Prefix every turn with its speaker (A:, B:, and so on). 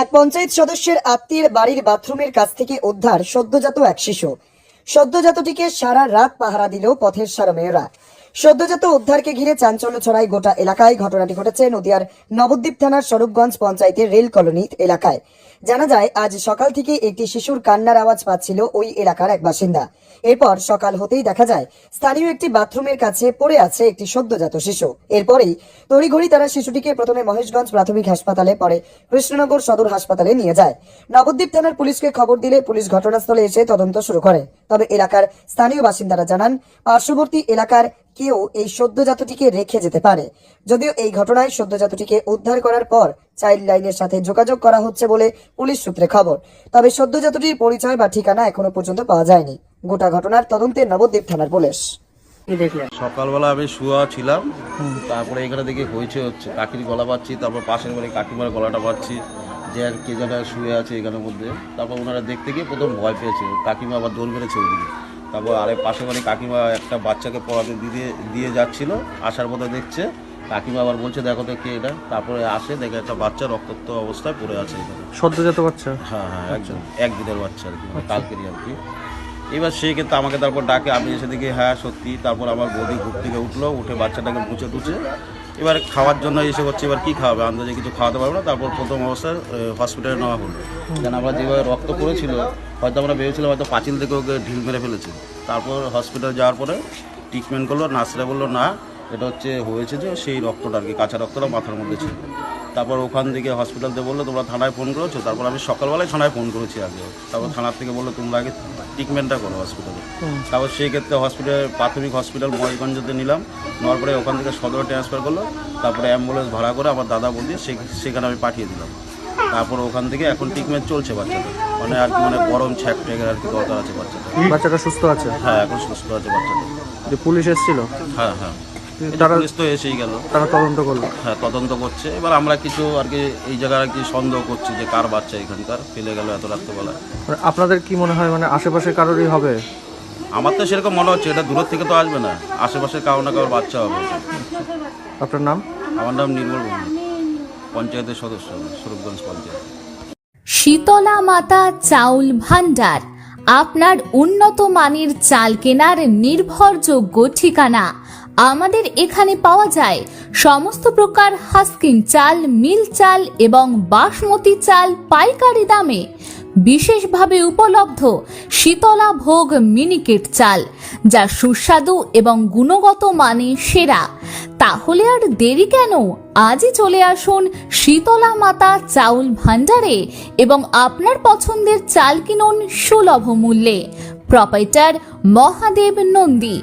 A: এক পঞ্চায়েত সদস্যের আত্মীয়ের বাড়ির বাথরুমের কাছ থেকে উদ্ধার সদ্যজাত এক শিশু। সদ্যজাতটিকে সারা রাত পাহারা দিল পথের সারমেয়রা। সদ্যজাত উদ্ধারকে ঘিরে চাঞ্চল্য ছড়ায় গোটা এলাকায় ঘটনাটি ঘটেছে নদিয়ার নবদ্বীপ থানার স্বরূপগঞ্জ পঞ্চায়েতের রেল কলোনি এলাকায়। জানা যায়, আজ সকাল থেকে একটি শিশুর কান্নার আওয়াজ পাচ্ছিল ওই এলাকার এক বাসিন্দা। এরপর সকাল হতেই দেখা যায়, স্থানীয় একটি বাথরুমের কাছে পড়ে আছে একটি সদ্যজাত শিশু। এরপরেই তড়িঘড়ি তারা শিশুটিকে প্রথমে মহেশগঞ্জ প্রাথমিক হাসপাতালে, পরে কৃষ্ণনগর সদর হাসপাতালে নিয়ে যায়। নবদ্বীপ থানার পুলিশকে খবর দিলে পুলিশ ঘটনাস্থলে এসে তদন্ত শুরু করে। তবে এলাকার স্থানীয় বাসিন্দারা জানান, পার্শ্ববর্তী এলাকার কেউ এই সদ্যজাতটিকে রেখে যেতে পারে। যদিও এই ঘটনায় সদ্যজাতটিকে উদ্ধার করার পর চাইল্ড লাইনের সাথে যোগাযোগ করা হচ্ছে বলে পুলিশ সূত্রে খবর। তবে সদ্যজাতটির পরিচয় বা ঠিকানা এখনও পর্যন্ত পাওয়া যায়নি। গোটা ঘটনার তদন্তে নবদ্বীপ থানার পুলিশ।
B: সকালবেলা আমি শুয়া ছিলাম। তারপরে এখানে দেখি হয়েছে হচ্ছে কাকির গলা পাচ্ছি তারপর পাশের বাড়ি কাকিমার গলাটা পাচ্ছি যে আর কে যেন শুয়ে আছে এখানের মধ্যে। তারপর ওনারা দেখতে গিয়ে প্রথম ভয় পেয়েছে কাকিমা আবার দৌড় মেরেছে ওইদিকে তারপর আরেক পাশের বাড়ি কাকিমা একটা বাচ্চাকে পড়াতে দিয়ে দিয়ে যাচ্ছিল আসার পথে দেখছে। কাকিমা আবার বলছে দেখো তো কে এটা। তারপরে আসে দেখে একটা বাচ্চা রক্তাক্ত অবস্থায় পড়ে আছে এখানে।
C: সদ্যজাত বাচ্চা?
B: হ্যাঁ হ্যাঁ একজন একদিনের বাচ্চা আর কি মানে কালকেরই আর কি। এবার সে কিন্তু আমাকে তারপর ডাকে আমি এসে দেখি হ্যাঁ সত্যি। তারপর আমার বৌদি ঘুর থেকে উঠল উঠে বাচ্চাটাকে মুছে টুছে এবার খাওয়ার জন্য এসে করছে এবার কী খাওয়াবে? আন্দাজে কিছু খাওয়াতে পারব না। তারপর প্রথম অবস্থায় হসপিটালে নেওয়া হলো। কেন আমরা যেভাবে রক্ত পড়েছিল, হয়তো আমরা ভেবেছিলাম হয়তো পাঁচিল থেকে ওকে ঢিল মেরে ফেলেছি। তারপর হসপিটাল যাওয়ার পরে ট্রিটমেন্ট করল নার্সরা বলল, না এটা হচ্ছে হয়েছে যে সেই রক্তটা আর কি কাঁচা রক্তটা মাথার মধ্যে ছিল। তারপর ওখান থেকে হসপিটালতে বলল তোমরা থানায় ফোন করেছ? তারপর আমি সকালবেলায় থানায় ফোন করেছি আগে। তারপর থানার থেকে বলল তোমরা আগে ট্রিটমেন্টটা করো হসপিটালে তারপর সেই ক্ষেত্রে হসপিটাল প্রাথমিক হসপিটাল মহেশগঞ্জতে নিলাম। নেওয়ার পরে ওখান থেকে সদরে ট্রান্সফার করল। তারপরে অ্যাম্বুলেন্স ভাড়া করে আমার দাদা বলতে সেখানে আমি পাঠিয়ে দিলাম। তারপর ওখান থেকে এখন ট্রিটমেন্ট চলছে বাচ্চাটা মানে আর কি মানে গরম ছ্যাক ট্যাকের আর কি দরকার আছে বাচ্চাটা
C: বাচ্চাটা সুস্থ আছে?
B: হ্যাঁ এখন সুস্থ আছে বাচ্চাটা
C: যে পুলিশ এসেছিল?
B: হ্যাঁ হ্যাঁ।
C: তারা
B: পুলিশ তো এসেই গেল।
C: তারা তদন্ত করল।
B: হ্যাঁ তদন্ত করছে। এবার আমরা কিছু আর কি এই জায়গায় আর কি সন্দেহ করছি যে কার বাচ্চা এখানকার ফেলে গেল এত রাত্রেবেলা
C: মানে আপনাদের কি মনে হয় মানে আশেপাশে কারোরই হবে?
B: আমার তো সেরকম মনে হচ্ছে এটা দূরের থেকে তো আসবে না। আশেপাশে কারও না কারোর বাচ্চা হবে।
C: আপনার নাম?
B: আমার নাম নির্মল ভৌমিক পঞ্চায়েতের সদস্য স্বরূপগঞ্জ পঞ্চায়েত।
D: শীতলা মাতা চাউল ভান্ডার আপনার উন্নত মানের চাল কেনার নির্ভরযোগ্য ঠিকানা। আমাদের এখানে পাওয়া যায় সমস্ত প্রকার হাস্কিং চাল, মিল চাল এবং বাসমতি চাল পাইকারি দামে। বিশেষভাবে উপলব্ধ শীতলা ভোগ মিনিকেট চাল, যা সুস্বাদু এবং গুণগত মানে সেরা। তাহলে আর দেরি কেন? আজই চলে আসুন শীতলা মাতা চাউল ভান্ডারে এবং আপনার পছন্দের চাল কিনুন সুলভ মূল্যে। প্রপাইটার মহাদেব নন্দী